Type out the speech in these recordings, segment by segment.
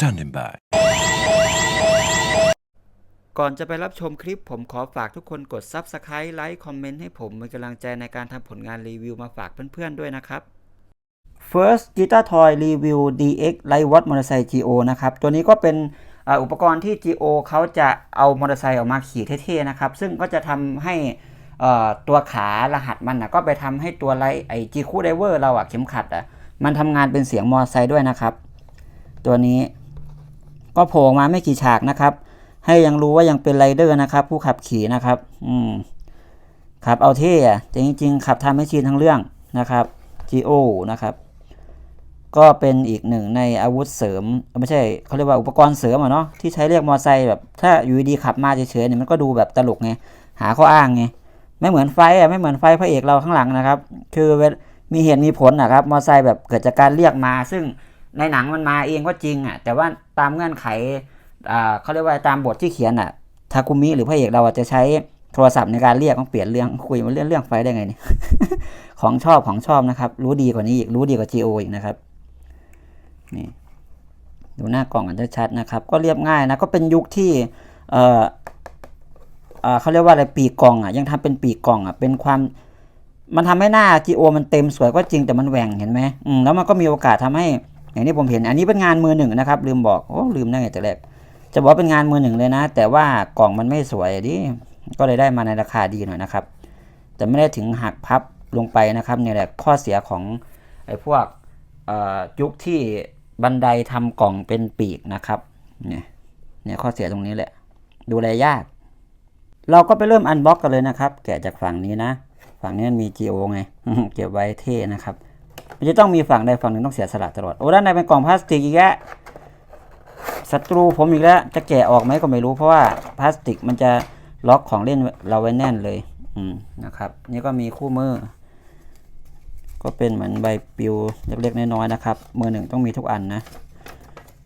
Standing by. ก่อนจะไปรับชมคลิปผมขอฝากทุกคนกด Subscribe ไลค์คอมเมนต์ให้ผมเป็นกำลังใจในการทำผลงานรีวิวมาฝากเพื่อนๆด้วยนะครับ First Guitar Toy Review DX Light Watt Motorcycle GO นะครับ ตัวนี้ก็เป็นอ่าอุปกรณ์ที่ GO เขาจะเอามอเตอร์ไซค์ออกมาขี่เท่ๆนะครับ ซึ่งก็จะทำให้เอ่อตัวขารหัสมันนะก็ไปทำให้ตัวไลท์ไอ G c o Diver เราอะเข็มขัดอะมันทำงานเป็นเสียงมอเตอร์ไซค์ด้วยนะครับ ตัวนี้ ก็โผล่มาไม่กี่ฉากนะครับ ให้ยังรู้ว่ายังเป็นไรเดอร์นะครับ ผู้ขับขี่นะครับ อืมขับเอาเท่อะแต่จริงๆขับทำให้ชินทั้งเรื่องนะครับ GO นะครับ ก็เป็นอีกหนึ่งในอาวุธเสริม ไม่ใช่เขาเรียกว่าอุปกรณ์เสริมอะเนาะที่ใช้เรียกมอไซค์แบบถ้าอยู่ดีขับมาเฉยๆเนี่ยมันก็ดูแบบตลกไงหาข้ออ้างไงไม่เหมือนไฟอะไม่เหมือนไฟพระเอกเราข้างหลังนะครับ คือเวมีเหตุมีผลนะครับ มอไซค์แบบเกิดจากการเรียกมา ซึ่งในหนังมันมาเองก็จริงอะแต่ว่า ตามเงื่อนไขเขาเรียกว่าตามบทที่เขียนอะทาคุมิหรือพระเอกเราจะใช้โทรศัพท์ในการเรียกต้องเปลี่ยนเรื่องคุยมาเรื่องเรื่องไฟได้ไงเนี่ยของชอบของชอบนะครับ รู้ดีกว่านี้อีกรู้ดีกว่า GO อีกนะครับนี่ดูหน้ากล่องกันชัดๆนะครับ ก็เรียบง่ายนะก็เป็นยุคที่เออเออเขาเรียกว่าอะไรปีกกล่องอะยังทำเป็นปีกกล่องอะเป็นความมันทำให้หน้า GO มันเต็มสวยก็จริงแต่มันแหว่งเห็นไหมอืมแล้วมันก็มีโอกาสทำให้ อย่างที่ผมเห็นอันนี้เป็นงานมือหนึ่งนะครับ ลืมบอกโอ้ลืมได้ไงแต่แรกจะบอกเป็นงานมือหนึ่งเลยนะ แต่ว่ากล่องมันไม่สวยดิก็เลยได้มาในราคาดีหน่อยนะครับ แต่ไม่ได้ถึงหักพับลงไปนะครับเนี่ยแหละข้อเสียของไอ้พวกยุคที่บันไดทำกล่องเป็นปีกนะครับเนี่ยเนี่ยข้อเสียตรงนี้แหละ ดูแลยาก เราก็ไปเริ่มอันบ็อกกันเลยนะครับ แกะจากฝั่งนี้นะ ฝั่งนี้มันมี GO ไง เก็บไว้เท่นะครับ มันจะต้องมีฝั่งใดฝั่งหนึ่งต้องเสียสละตลอด โอ้ด้านในเป็นกล่องพลาสติกอีกแล้วศัตรูผมอีกแล้ว จะแกะออกไหมก็ไม่รู้เพราะว่าพลาสติกมันจะล็อกของเล่นเราไว้แน่นเลย อืมนะครับ นี่ก็มีคู่มือ ก็เป็นเหมือนใบปลิวเล็กๆน้อยๆนะครับมือหนึ่งต้องมีทุกอันนะ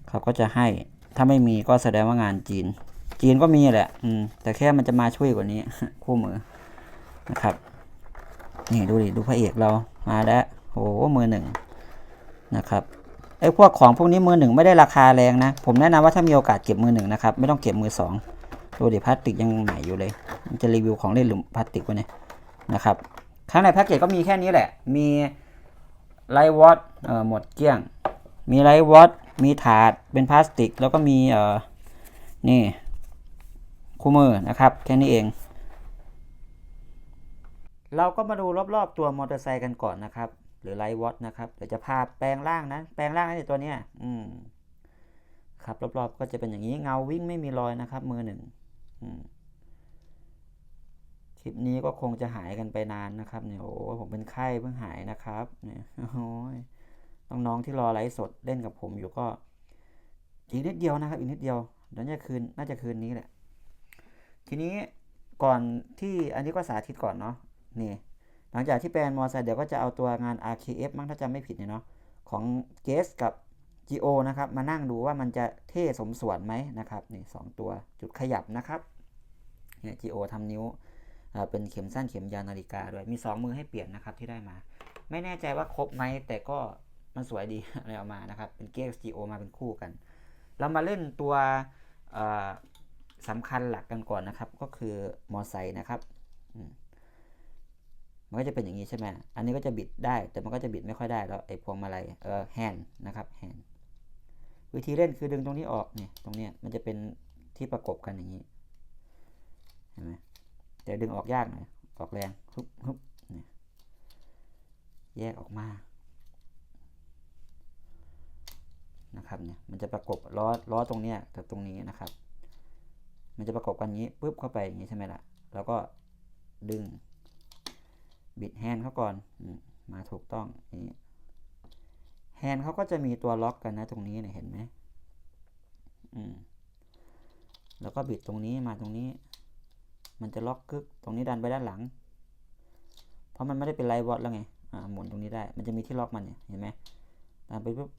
เขาก็จะให้ถ้าไม่มีก็แสดงว่างานจีน จีนก็มีแหละ อืม แต่แค่มันจะมาช่วยกว่านี้ คู่มือนะครับ นี่ดูดิดูพระเอกเรามาแล้ว โอ้โหมือหนึ่งนะครับไอ้พวกของพวกนี้มือหนึ่งไม่ได้ราคาแรงนะ ผมแนะนำว่าถ้ามีโอกาสเก็บมือหนึ่งนะครับ ไม่ต้องเก็บมือสองดูดิพลาสติกยังใหม่อยู่เลย มันจะรีวิวของเล่นหรือพลาสติกวะเนี่ยนะครับข้างในแพ็กเกจก็มีแค่นี้แหละ มีไลวอตเอ่อหมดเกลี้ยง มีไลวอตมีถาดเป็นพลาสติก แล้วก็มีเอ่อนี่คู่มือนะครับแค่นี้เอง เราก็มาดูรอบๆตัวมอเตอร์ไซค์กันก่อนนะครับ หรือไลท์วอตนะครับเดี๋ยวจะพาแปลงร่างนะแปลงร่างในตัวเนี้ยอืมครับรอบๆก็จะเป็นอย่างนี้เงาวิ่งไม่มีรอยนะครับมือหนึ่งคลิปนี้ก็คงจะหายกันไปนานนะครับเนี่ยโอ้ผมเป็นไข้เพิ่งหายนะครับเนี่ยโอ้ยน้องๆที่รอไลฟ์สดเล่นกับผมอยู่ก็อีกนิดเดียวนะครับ อีกนิดเดียวเดี๋ยวจะคืนน่าจะคืนนี้แหละ ทีนี้ก่อนที่อันนี้ก็สาธิตก่อนเนาะนี่ หลังจากที่แปลนมอไซค์เดี๋ยวก็จะเอาตัวงาน RKF มั้งถ้าจำไม่ผิดเนี่ยเนาะของเกสกับ GO นะครับ มานั่งดูว่ามันจะเท่สมส่วนไหมนะครับนี่สองตัวจุดขยับนะครับเนี่ย GO ทำนิ้วเป็นเข็มสั้นเข็มยาวนาฬิกาด้วยมีสองมือให้เปลี่ยนนะครับที่ได้มา ไม่แน่ใจว่าครบไหมแต่ก็มันสวยดีอะไรเอามานะครับ เป็นเกส GO มาเป็นคู่กัน เรามาเล่นตัวสำคัญหลักกันก่อนนะครับ ก็คือมอไซค์นะครับอื มันก็จะเป็นอย่างนี้ใช่ไหมอันนี้ก็จะบิดได้ แต่มันก็จะบิดไม่ค่อยได้แล้วไอ้พวงมาลัยเออแฮนด์นะครับแฮนด์วิธีเล่นคือดึงตรงนี้ออกเนี่ยตรงเนี้ยมันจะเป็นที่ประกบกันอย่างนี้เห็นไหมแต่ดึงออกยากหน่อยออกแรงฮึบฮึบเนี่ยแยกออกมานะครับเนี่ยมันจะประกบล้อล้อตรงเนี้ยกับตรงนี้นะครับ มันจะประกบกันอย่างนี้ปุ๊บเข้าไปอย่างนี้ใช่ไหมล่ะ แล้วก็ดึง บิดแฮนด์เขาก่อนมาถูกต้องนี่แฮนด์เขาก็จะมีตัวล็อกกันนะตรงนี้เนี่ยเห็นไหมอืมแล้วก็บิดตรงนี้มาตรงนี้ มันจะล็อกกึกตรงนี้ดันไปด้านหลัง เพราะมันไม่ได้เป็นไลท์วอตแล้วไงอ่าหมุนตรงนี้ได้ มันจะมีที่ล็อกมันเนี่ยเห็นไหมดันไปปุ๊บ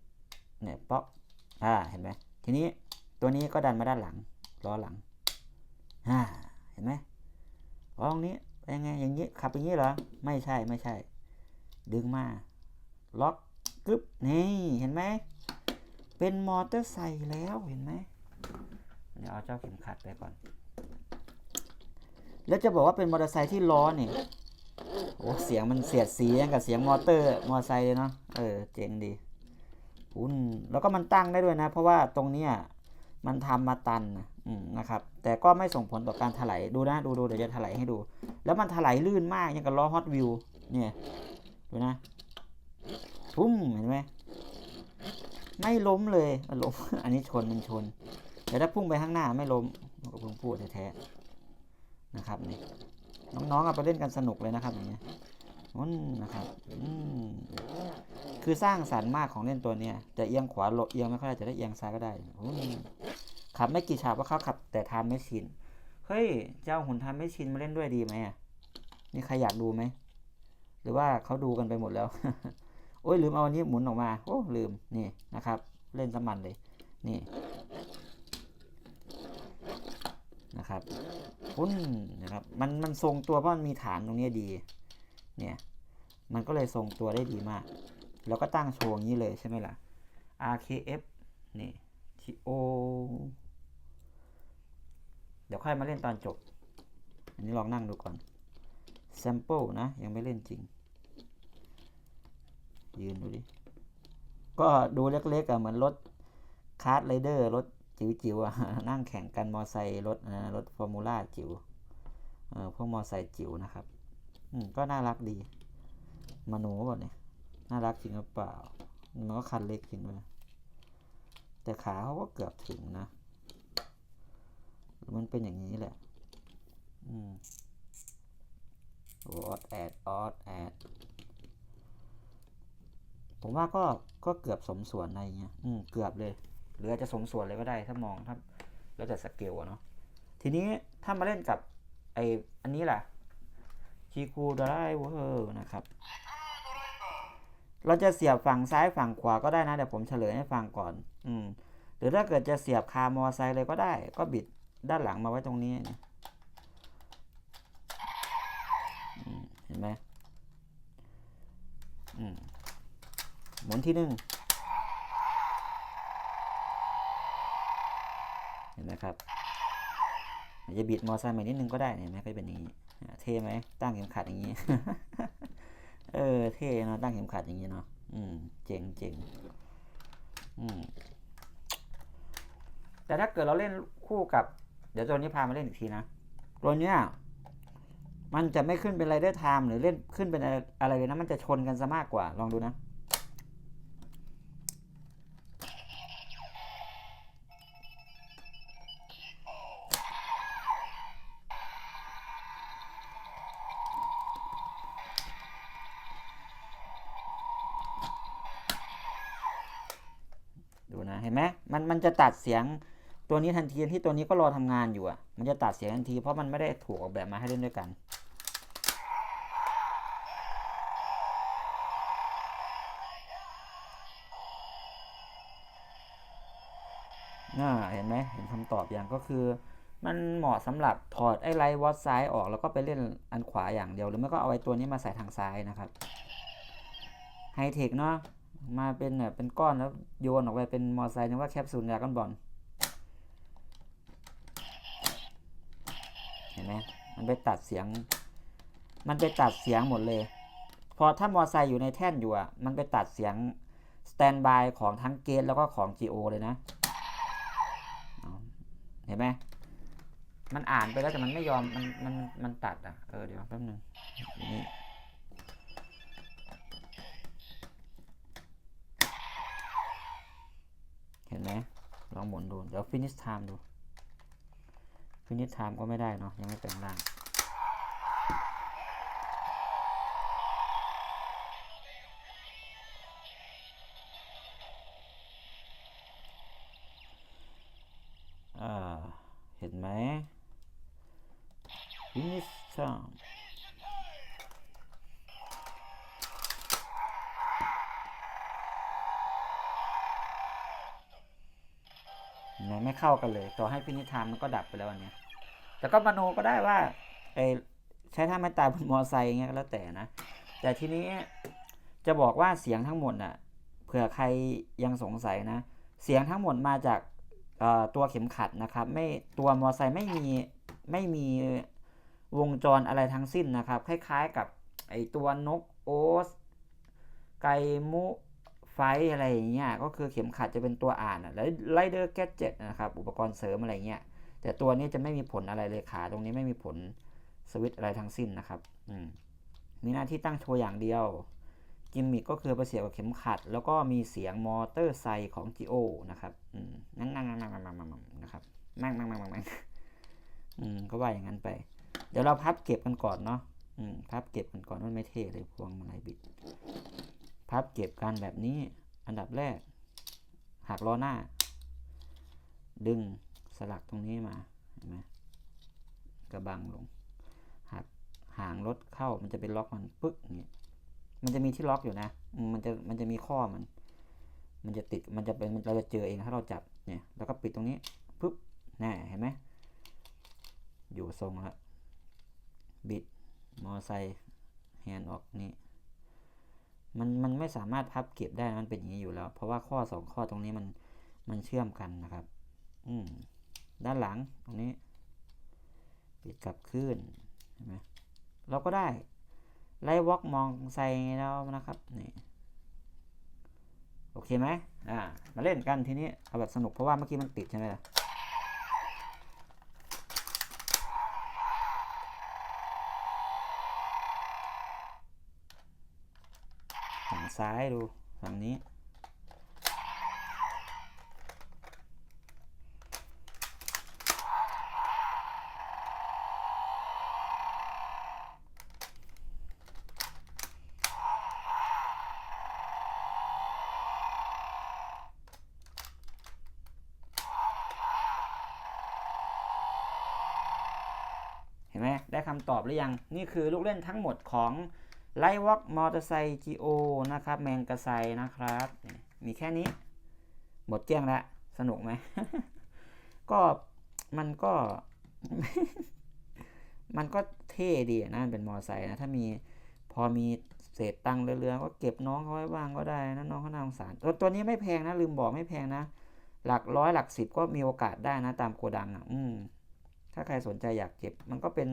เนี่ยป๊อกอ่าเห็นไหมทีนี้ตัวนี้ก็ดันมาด้านหลังล้อหลังอ่าเห็นไหมล้อตรงนี้ ยังไงอย่างนี้ขับอย่างนี้เหรอ ไม่ใช่ไม่ใช่ ดึงมา ล็อกกึ๊บนี่เห็นไหมเป็นมอเตอร์ไซค์แล้วเห็นไหมเดี๋ยวเอาเจ้าเข็มขัดไปก่อน แล้วจะบอกว่าเป็นมอเตอร์ไซค์ที่ล้อเนี่ยโอ้เสียงมันเสียดสีย่างกับเสียงมอเตอร์มอเตอร์ไซค์เลยเนาะเออเจ๋งดีอุ่นแล้วก็มันตั้งได้ด้วยนะ เพราะว่าตรงเนี้ยมันทำมาตันนะ นะครับ แต่ก็ไม่ส่งผลต่อการถลายดูนะดูดูเดี๋ยวจะถลายให้ดู แล้วมันถลายลื่นมากอย่างกับล้อฮอตวิวเนี่ยดูนะทุ่มเห็นไหมไม่ล้มเลยมันล้มอันนี้ชนมันชน แต่ถ้าพุ่งไปข้างหน้าไม่ล้มก็เพิ่งพูดแท้ๆนะครับนี่น้องๆเอาไปเล่นกันสนุกเลยนะครับอย่างเงี้ยอืมนนะครับคือสร้างสรรค์มากของเล่นตัวเนี้ยจะเอียงขวาโลเอียงไม่ค่อยได้จะได้เอียงซ้ายก็ได้ ขับไม่กี่ฉากว่าเขาขับแต่ทำไม่ชิน เฮ้ย เจ้าหุ่นทำไม่ชินมาเล่นด้วยดีไหมอะนี่ใครอยากดูไหม หรือว่าเขาดูกันไปหมดแล้ว โอ้ยลืมเอาอันนี้หมุนออกมา โอ้ลืม นี่นะครับ เล่นสมันเลย นี่ นะครับพุ่นนะครับ มันมันทรงตัวเพราะมันมีฐานตรงนี้ดี เนี่ย มันก็เลยทรงตัวได้ดีมาก แล้วก็ตั้งโชว์งี้เลยใช่ไหมล่ะ RKF นี่ TO เดี๋ยวค่อยมาเล่นตอนจบ อันนี้ลองนั่งดูก่อน Sample นะ ยังไม่เล่นจริง ยืนดูดิ ก็ดูเล็กๆอะเหมือนรถคาร์ดไรเดอร์รถจิ๋วๆอะนั่งแข่งกันมอไซค์รถนะรถฟอร์มูล่าจิ๋วเออพวกมอไซค์จิ๋วนะครับ อืมก็น่ารักดีมโนก่อนเนี่ย น่ารักจริงหรือเปล่า มันก็คันเล็กจริงไหมแต่ขาเขาก็เกือบถึงนะ มันเป็นอย่างนี้แหละ อืมออดแอดออดแอดผมว่าก็ก็เกือบสมส่วนอะไรเงี้ย อืมเกือบเลย หรืออาจจะสมส่วนเลยก็ได้ถ้ามองถ้าแล้วแต่สเกลอะเนาะ ทีนี้ถ้ามาเล่นกับไออันนี้แหละชีคูดรเวอร์นะครับ เราจะเสียบฝั่งซ้ายฝั่งขวาก็ได้นะเดี๋ยวผมเฉลยให้ฟังก่อน อืม หรือถ้าเกิดจะเสียบคามอไซค์เลยก็ได้ ก็บิด ด้านหลังมาไว้ตรงนี้นะเห็นไหมอืมหมุนที่หนึ่งเห็นไหมครับอาจจะบิดมอไซค์มานิดนึงก็ได้เห็นไหมก็เป็นอย่างนี้เท่ไหมตั้งเข็มขัดอย่างนี้ เออเท่เนาะตั้งเข็มขัดอย่างนี้เนาะอืมเจ๋งเจ๋งอืมแต่ถ้าเกิดเราเล่นคู่กับ เดี๋ยวตัวนี้พามาเล่นอีกทีนะ ตัวเนี้ยมันจะไม่ขึ้นเป็นไรเดอร์ไทม์หรือเล่นขึ้นเป็นอะไรอะไรเลยนะ มันจะชนกันซะมากกว่า ลองดูนะ ดูนะ เห็นไหมมันมันจะตัดเสียง ตัวนี้ทันทีที่ตัวนี้ก็รอทำงานอยู่อะ มันจะตัดเสียงทันทีเพราะมันไม่ได้ถูกออกแบบมาให้เล่นด้วยกัน น่าเห็นไหมเห็นคำตอบอย่างก็คือมันเหมาะสำหรับถอดไอ้ไลท์วอตซ้ายออกแล้วก็ไปเล่นอันขวาอย่างเดียว หรือไม่ก็เอาไอ้ตัวนี้มาใส่ทางซ้ายนะครับไฮเทคเนาะมาเป็นแบบเป็นก้อนแล้วโยนออกไปเป็นมอไซค์นึกว่าแคปซูลยากันบอลเห็น ไหมมันไปตัดเสียง มันไปตัดเสียงหมดเลย พอถ้ามอไซค์อยู่ในแท่นอยู่อะ มันไปตัดเสียงสแตนบายของทั้งเกตแล้วก็ของ GO เลยนะ เห็นไหม มันอ่านไปแล้วแต่มันไม่ยอม มัน มัน มันตัดอะ เออเดี๋ยวแป๊บนึงอย่างนี่เห็นไหมลองหมุนดู เดี๋ยว finish time ดู finish time ก็ไม่ได้เนาะยังไม่แปลงร่างอ่าเห็นไหม finish time เห็นไมไม่เข้ากันเลย ต่อให้ฟินิชไทม์มันก็ดับไปแล้วอันเนี้ย แต่ก็มโนก็ได้ว่าไอใช้ท่าไม่ตายบนมอไซค์เงี้ยก็แล้วแต่นะ แต่ทีนี้จะบอกว่าเสียงทั้งหมดน่ะเผื่อใครยังสงสัยนะ เสียงทั้งหมดมาจากตัวเข็มขัดนะครับ ไม่ตัวมอไซค์ไม่มีไม่มีวงจรอะไรทั้งสิ้นนะครับ คล้ายๆกับไอตัวนกโอสไกมุไฟอะไรอย่างเงี้ยก็คือเข็มขัดจะเป็นตัวอ่านแล้วไรเดอร์แกจ็ตนะครับ อุปกรณ์เสริมอะไรเงี้ย แต่ตัวนี้จะไม่มีผลอะไรเลยขาตรงนี้ไม่มีผลสวิตอะไรทั้งสิ้นนะครับ อืมมีหน้าที่ตั้งโชว์อย่างเดียว กิมมิกก็คือไปเสียบกับเข็มขัด แล้วก็มีเสียงมอเตอร์ไซค์ของ Geo นะครับอืมนั่งนั่งนั่งนั่งนั่งนั่งนั่งนะครับมั่งมั่งมั่งมั่งมั่งอืมก็ว่าอย่างนั้นไป เดี๋ยวเราพับเก็บกันก่อนเนาะอืมพับเก็บกันก่อนมันไม่เท่เลยพวงมาลัยบิด พับเก็บกันแบบนี้ อันดับแรกหักล้อหน้า ดึง สลักตรงนี้มาเห็นไหมกระบังลงหักหางรถเข้ามันจะเป็นล็อกมันปึ๊กอย่างเงี้ยมันจะมีที่ล็อกอยู่นะ มันจะมันจะมีข้อมัน มันจะติดมันจะเป็นเราจะเจอเองถ้าเราจับเนี่ยแล้วก็ปิดตรงนี้ปึ๊บแน่เห็นไหมอยู่ทรงแล้วบิดมอไซค์แฮนด์ออกนี่มันมันไม่สามารถพับเก็บได้มันเป็นอย่างนี้อยู่แล้ว เพราะว่าข้อสองข้อตรงนี้มันมันเชื่อมกันนะครับ อืม ด้านหลังตรงนี้ ปิดกลับขึ้นเห็นไหมเราก็ได้ไล่วอล์กมองใส่แล้วนะครับนี่โอเคไหมอ่ามาเล่นกันทีนี้เอาแบบสนุกเพราะว่าเมื่อกี้มันติดใช่ไหมล่ะฝั่งซ้ายดูฝั่งนี้ ไหมได้คำตอบหรือยัง นี่คือลูกเล่นทั้งหมดของไลวอกมอเตอร์ไซค์ GO นะครับ แมงกระไซนะครับ มีแค่นี้ หมดเกลี้ยงแล้ว สนุกไหม ก็มันก็ มันก็เท่ดีนะเป็นมอเตอร์ไซค์นะ ถ้ามีพอมีเศษตังค์เหลือๆก็เก็บน้องเขาไว้บ้างก็ได้นะน้องเขาน่าสงสาร ตัวตัวนี้ไม่แพงนะ ลืมบอกไม่แพงนะ หลักร้อยหลักสิบก็มีโอกาสได้นะ ตามโกดังอะ อืม ถ้าใครสนใจอยากเก็บมันก็เป็น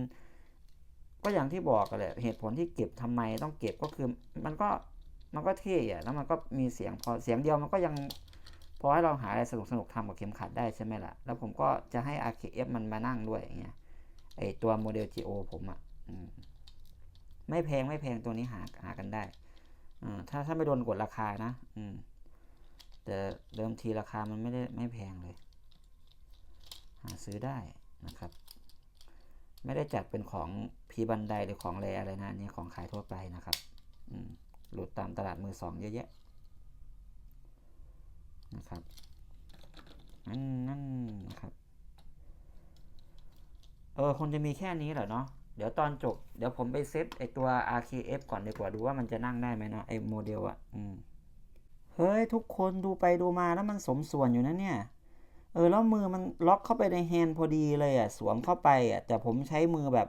ก็อย่างที่บอกกันแหละเหตุผลที่เก็บทำไมต้องเก็บก็คือ มันก็มันก็เท่อะแล้วมันก็มีเสียงพอเสียงเดียวมันก็ยังพอให้เราหาอะไรสนุกสนุกทำกับเข็มขัดได้ใช่ไหมล่ะ แล้วผมก็จะให้ RKF มันมานั่งด้วยอย่างเงี้ยไอตัวโมเดล GO ผมอะไม่แพงไม่แพงตัวนี้หาหากันได้อถ้าถ้าไม่โดนกดราคานะ อืม แต่เดิมทีราคามันไม่ได้ไม่แพงเลย หาซื้อได้ นะครับ ไม่ได้จัดเป็นของพีบันไดหรือของแรอะไรนะนี่ของขายทั่วไปนะครับหลุดตามตลาดมือสองเยอะแยะนะครับนั่นนั่นนะครับเออคงจะมีแค่นี้แหละเนาะเดี๋ยวตอนจบ เดี๋ยวผมไปเซตไอตัว RKF ก่อนดีกว่าดูว่ามันจะนั่งได้ไหมเนาะไอโมเดลอะอืมเฮ้ย ทุกคนดูไปดูมาแล้วมันสมส่วนอยู่นะเนี่ย เออแล้วมือมันล็อกเข้าไปในแฮนด์พอดีเลยอะสวมเข้าไปอะแต่ผมใช้มือแบบ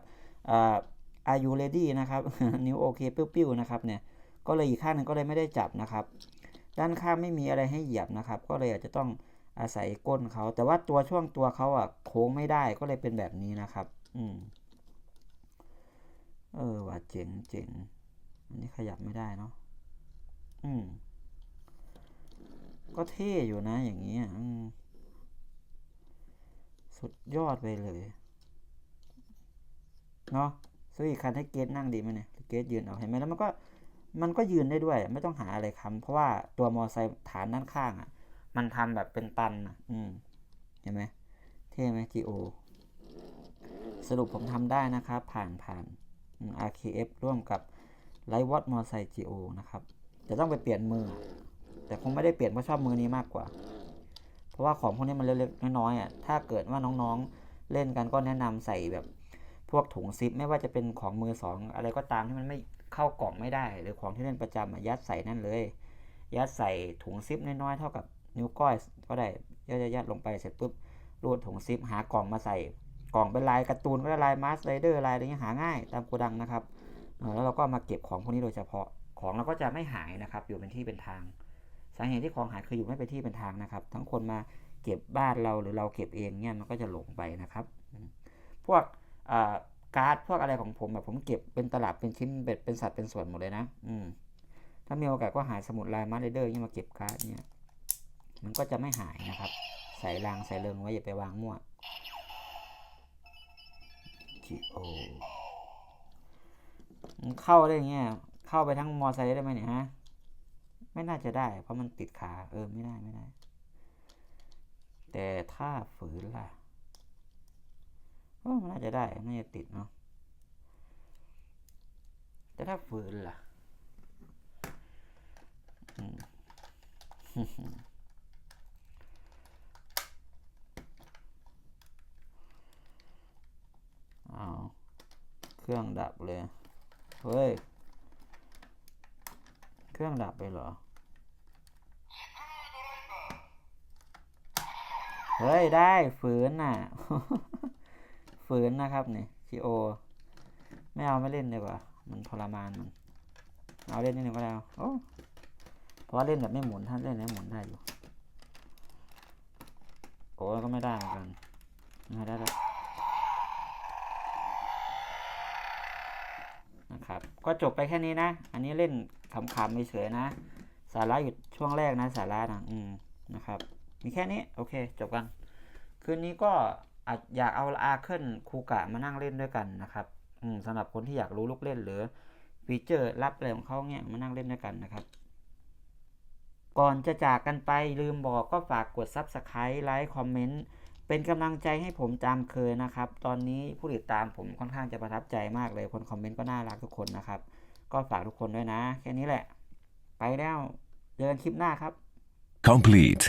อ่า are you ready นะครับ นิ้วโอเคปิ้วๆนะครับเนี่ยก็เลยอีกข้างนึงก็เลยไม่ได้จับนะครับ ด้านข้างไม่มีอะไรให้เหยียบนะครับ ก็เลยอาจจะต้องอาศัยก้นเขา แต่ว่าตัวช่วงตัวเขาอะโค้งไม่ได้ก็เลยเป็นแบบนี้นะครับ อืมเออว่าเจ๋งเจ๋งอันนี้ขยับไม่ได้เนาะอืมก็เท่อยู่นะอย่างนี้อืม สุดยอดไปเลยเนาะซื้ออีกคันให้เกตนั่งดีไหมเนี่ยเกตยืนเอาเห็นไหมแล้วมันก็มันก็ยืนได้ด้วย ไม่ต้องหาอะไรค้ำเพราะว่าตัวมอไซค์ฐานด้านข้างอะ มันทำแบบเป็นตันอะ อืมเห็นไหมเท่ไหม GO สรุปผมทำได้นะครับ ผ่านผ่านอืม RKF ร่วมกับไลท์วอตมอไซค์ GO นะครับจะต้องไปเปลี่ยนมือ แต่คงไม่ได้เปลี่ยนเพราะชอบมือนี้มากกว่า ราะว่าของพวกนี้มันเล็กๆน้อยๆอะถ้าเกิดว่าน้องๆเล่นกันก็แนะนำใส่แบบพวกถุงซิปไม่ว่าจะเป็นของมือสองอะไรก็ตามที่มันไม่เข้ากล่องไม่ได้ หรือของที่เล่นประจำอะยัดใส่นั่นเลย ยัดใส่ถุงซิปน้อยๆเท่ากับนิ้วก้อยก็ได้ยัดยัดๆลงไปเสร็จปุ๊บรูดถุงซิปหากล่องมาใส่กล่องเป็นลายการ์ตูนก็ได้ลายมาสไรเดอร์ลายอะไรเงี้ยหาง่ายตามโกดังนะครับแล้วเราก็มาเก็บของพวกนี้โดยเฉพาะของเราก็จะไม่หายนะครับ อยู่เป็นที่เป็นทางาเหตุที่ของหายคืออยู่ไม่เป็นที่เป็นทางนะครับ ทั้งคนมาเก็บบ้านเราหรือเราเก็บเองเนี่ยมันก็จะหลงไปนะครับ พวกการ์ดพวกอะไรของผมแบบผมเก็บเป็นตลับเป็นชิ้นเป็นเป็นสัดเป็นส่วนหมดเลยนะ อืมถ้ามีโอกาสก็หาสมุดลายมาร์เดอร์เนี่ยมาเก็บการ์ดเนี่ยมันก็จะไม่หายนะครับ ใส่รางใส่เริงไว้อย่าไปวางมั่วจีโอเข้าได้ไงยเข้าไปทั้งมอไซค์ได้ไหมเนี่ยฮะ ไม่น่าจะได้ เพราะมันติดขา เออ ไม่ได้ไม่ได้ แต่ถ้าฝืนล่ะโอ้มันน่าจะได้น่าจะติดเนาะแต่ถ้าฝืนล่ะอืมอ้าวเครื่องดับเลย เฮ้ย รื่อง ดับไปเหรอ เฮ้ย ได้ฝืนน่ะ ฝืนนะครับเนี่ยทีโอ ไม่เอาไม่เล่นเลยว่ะมันทรมานมัน เอาเล่นนิดนึงก็ได้เอาโอ้เพราะว่าเล่นแบบไม่หมุนถ้านเล่นแบบหมุนได้อยู่ โอ้ก็ไม่ได้เหมือนกันไม่ได้แล้ว นะครับ ก็จบไปแค่นี้นะ อันนี้เล่นขำๆเฉยๆนะ สาระอยู่ช่วงแรกนะสาระนะอืมนะครับ มีแค่นี้โอเคจบกัน คืนนี้ก็อาจอยากเอาอาเคิลคูกะมานั่งเล่นด้วยกันนะครับอืมสำหรับคนที่อยากรู้ลูกเล่นหรือฟีเจอร์ลับอะไรของเขาเนี่ยมานั่งเล่นด้วยกันนะครับ ก่อนจะจากกันไปลืมบอกก็ฝากกด Subscribe ไลค์คอมเมนต์ เป็นกำลังใจให้ผมตามเคยนะครับ ตอนนี้ผู้ติดตามผมค่อนข้างจะประทับใจมากเลย คนคอมเมนต์ก็น่ารักทุกคนนะครับ ก็ฝากทุกคนด้วยนะ แค่นี้แหละ ไปแล้วเจอกันคลิปหน้าครับ complete